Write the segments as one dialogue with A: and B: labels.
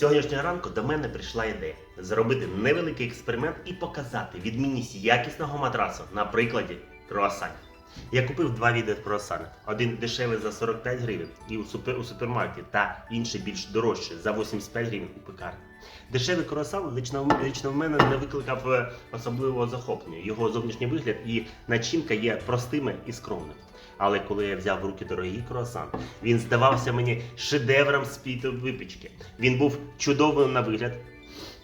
A: Сьогоднішнього ранку до мене прийшла ідея зробити невеликий експеримент і показати відмінність якісного матрасу на прикладі круасанів. Я купив два види круасанів. Один дешевий за 45 гривень і у, супер, у супермаркеті, та інший більш дорожчий за 85 гривень у пекарні. Дешевий круасан лично, лично в мене не викликав е, особливого захоплення. Його зовнішній вигляд і начинка є простими і скромними. Але коли я взяв в руки дорогий круасан, він здавався мені шедевром спітої випічки. Він був чудовим на вигляд,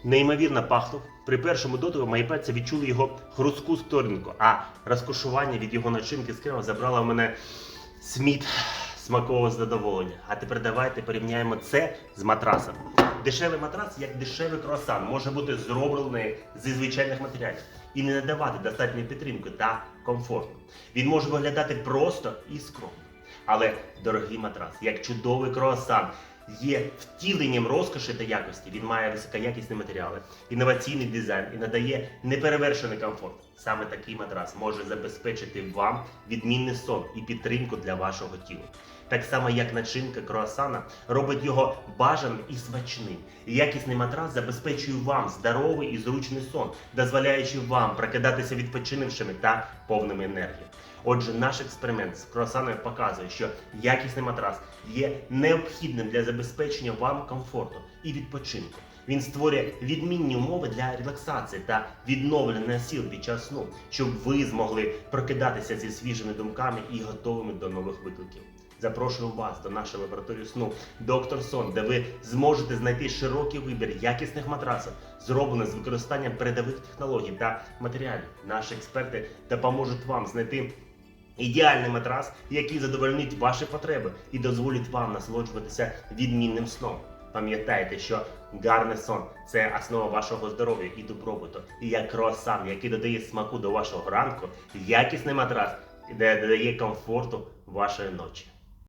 A: неймовірно пахнув. При першому дотику мої пальці відчули його хрустку сторінку, а розкошування від його начинки з кремом забрало в мене сміт смакового задоволення. А тепер давайте порівняємо це з матрасом. Дешевий матрас, як дешевий круасан, може бути зроблений зі звичайних матеріалів і не надавати достатньої підтримки та комфорту. Він може виглядати просто і скромно. Але дорогий матрас, як чудовий круасан, є втіленням розкоші та якості. Він має високоякісні матеріали, інноваційний дизайн і надає неперевершений комфорт. Саме такий матрас може забезпечити вам відмінний сон і підтримку для вашого тіла. Так само, як начинка круасана робить його бажаним і смачним. Якісний матрас забезпечує вам здоровий і зручний сон, дозволяючи вам прокидатися відпочинившими та повними енергії. Отже, наш експеримент з круасанами показує, що якісний матрас є необхідним для забезпечення вам комфорту і відпочинку. Він створює відмінні умови для релаксації та відновлення сил під час сну, щоб ви змогли прокидатися зі свіжими думками і готовими до нових викликів. Запрошую вас до нашої лабораторії сну Доктор Сон, де ви зможете знайти широкий вибір якісних матрасів, зроблених з використанням передових технологій та матеріалів. Наші експерти допоможуть вам знайти ідеальний матрас, який задовольнить ваші потреби і дозволить вам насолоджуватися відмінним сном. Пам'ятайте, що гарний сон це основа вашого здоров'я і добробуту. І як круасан, який додає смаку до вашого ранку, якісний матрас, де додає комфорту вашої ночі.